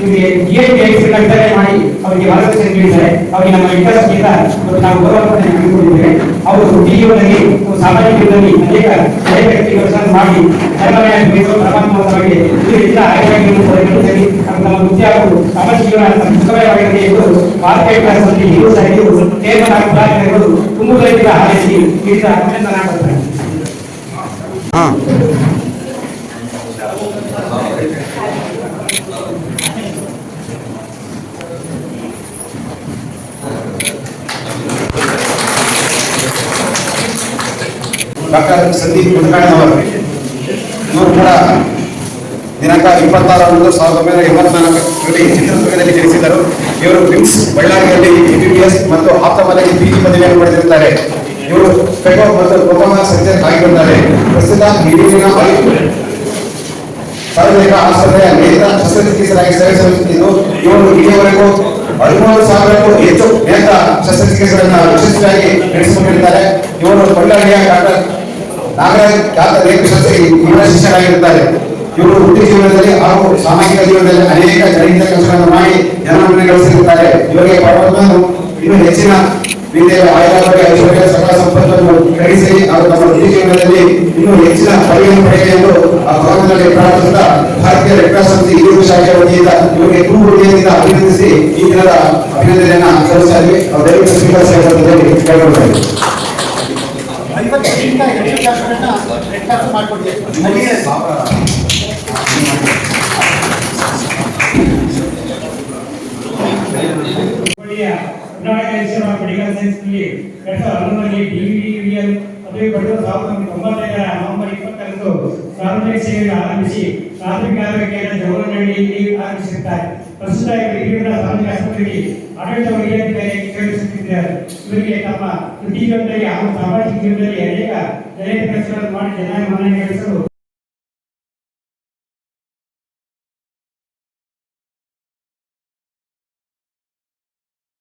ಆಗಿದೆ. ಆ ಸಂದರ್ಭ ಸರ್ಕಾರಿ ಆಸ್ಪತ್ರೆಯಲ್ಲಿ ಸ್ಥಳದಲ್ಲಿ ಕೆಲಸ ಸೇವೆ ಮಾಡ್ತಾ ಇದ್ದಾರೆ ಇವರು ನಮ್ಮ ಅನೇಕ ಐಐಟಿ ಕ್ಯಾಂಪ್ಗೆ ನಮ್ಮ ಆ, ಈ ಐಕಾರ್ಪುರಿಗೆ ಬಂದು ಅವರು ನಮ್ಮ ಆ, ಆ, ಇವರಿಗೆ ಜಿಎಸ್ಟಿ ಎಕ್ಸ್ಪೆಕ್ಟರ್ ಮಾಡಿ ಅವರಿಗೆ ಮಾರ್ಗದರ್ಶನ ನೀಡಿದ್ದಾರೆ ಅವರಿಗೆ ನಮ್ಮ ವಿಕಾಸದಿಂದ ಇವತ್ತು ನಾವು ಗೌರವವನ್ನು ನೀಡಿಕೊಂಡಿದ್ದೇವೆ ಅವರು ವೃತ್ತಿ ಜೀವನದಲ್ಲಿ ಸಾಮಾಜಿಕ ಜೀವನದಲ್ಲಿ ಅನೇಕ ಅನೇಕ ವ್ಯಕ್ತಿ ಕೆಲಸ ಮಾಡಿ ಧರ್ಮಮಯ ಬೇಕು ಪ್ರಮಾಣವಾಗಿ ಇದರಿಂದ ಆಯ್ಕೆಯಾಗಿ ಸರಿ ನಮ್ಮ ವೃತ್ತಿ ಹಾಗೂ ಸಾಮಾಜಿಕ ಜೀವನ ಸುಖಮಯವಾಗಿದೆ ಎಂದು ಮಾರ್ಕೆಟ್ ಕ್ಲಾಸಲ್ಲಿ ಇರುವ ಸರಿ ಕೇವಲ ಉದಾಹರಣೆಗಳು ತುಂಬುಗಳಿಂದ ಹಾರಿಸಿ ವಿವಿಧ ಅಭಿನಂದನಾ ಪತ್ರ ಡಾಕ್ಟರ್ ಸಂದೀಪ್ ಮುದಕಾಣನವರು ಇವರು ಕೂಡ ದಿನಾಂಕ ಇಪ್ಪತ್ತಾರರಂದು ಸಾವಿರದ ಒಂಬೈನೂರ ಎಂಬತ್ನಾಲ್ಕರಲ್ಲಿ ಚಿತ್ರದುರ್ಗದಲ್ಲಿ ಜನಿಸಿದರು ಇವರು ಪಿಮ್ಸ್ ಬಳ್ಳಾರಿಯಲ್ಲಿ ಎಂಬಿಬಿಎಸ್ ಮತ್ತು ಆಪ್ತಮಲಗಿ ಪಿ ಜಿ ಪದವಿಯನ್ನು ಪಡೆದಿರುತ್ತಾರೆ ಇವರು ಪೆಟ್ರೋಲ್ ಮತ್ತು ಗ್ಲೋಕೋಮಾ ಸರ್ಜನ್ ಆಗಿರುತ್ತಾರೆ ಪ್ರಸ್ತುತ ಹಿರಿಯೂರಿನ ಸಾರ್ವಜನಿಕ ಆಸ್ಪತ್ರೆಯ ನೇತ್ರ ಶಸ್ತ್ರಚಿಕಿತ್ಸರಾಗಿ ಸೇವೆ ಸಲ್ಲಿಸುತ್ತಿದ್ದು, ಇವರು ಇಲ್ಲಿಯವರೆಗೂ ಹದಿಮೂರು ಸಾವಿರಕ್ಕೂ ಹೆಚ್ಚು ನೇತ್ರ ಶಸ್ತ್ರಚಿಕಿತ್ಸೆಗಳನ್ನು ಯಶಸ್ವಿಯಾಗಿ ನಡೆಸಿಕೊಂಡಿದ್ದಾರೆ. ಇವರು ಬಳ್ಳಾರಿಯ ಡಾಕ್ಟರ್ ನಾಗರಾಜ್ ಶಸ್ತ್ರ ಇವರ ವೃತ್ತಿ ಜೀವನದಲ್ಲಿ ಹಾಗೂ ಸಾಮಾಜಿಕ ಜೀವನದಲ್ಲಿ ಅನೇಕ ಜನಹಿತ ಕೆಲಸಗಳನ್ನು ಮಾಡಿ ಜನರನ್ನು ಗಳಿಸಿರುತ್ತಾರೆ ಇವರಿಗೆ ಪರಮಾತ್ಮನು ಇನ್ನೂ ಹೆಚ್ಚಿನ ಐಶ್ವರ್ಯ, ಸಕಲ ಸಂಪತ್ತನ್ನು ಹಾಗೂ ತಮ್ಮ ವೃತ್ತಿ ಹೆಚ್ಚಿನ ಪರಿಗಣನೆ ಆ ಭಗವಂತನಲ್ಲಿ ಪ್ರಾರ್ಥಿಸುತ್ತಾ ಭಾರತೀಯ ರೆಡ್ ಶಾಖೆ ವತಿಯಿಂದ ಇವರಿಗೆ ತುಂಬ ಅಭಿನಂದಿಸಿ ಈ ದಿನದ ಅಭಿನಂದನೆಯನ್ನು ಸಲ್ಲಿಸ್ತಾ ದಯವಿಟ್ಟು ಐವತ್ತರಿಂದ ಹೆಚ್ಚು ಒಂಬೈನೂರ ತೊಂಬತ್ತೈದರ ನವೆಂಬರ್ ಇಪ್ಪತ್ತರಂದು ಸಾರ್ವಜನಿಕ ಸೇವೆಯನ್ನು ಆರಂಭಿಸಿ ಪ್ರಾಥಮಿಕ ಆರೋಗ್ಯ ಕೇಂದ್ರ ಜವಹರ್ನಹಳ್ಳಿಯಲ್ಲಿ ಆರಂಭಿಸಿರುತ್ತಾರೆ ಪ್ರಸ್ತುತ ಇವರು ಸಾರ್ವಜನಿಕ ಆಡಳಿತ ವೈದ್ಯಾಧಿಕಾರಿಯಾಗಿ ಸೇವಿಸುತ್ತಿದ್ದಾರೆ ಇವರಿಗೆ ತಮ್ಮ ಜೀವನದಲ್ಲಿ ಹಾಗೂ ಸಾಮಾಜಿಕ ಜೀವನದಲ್ಲಿ ಅನೇಕ ಜನಹಿತ ಕೆಲಸಗಳನ್ನು ಮಾಡಿ ಜನ ಮನೆ ಗಳಿಸಲು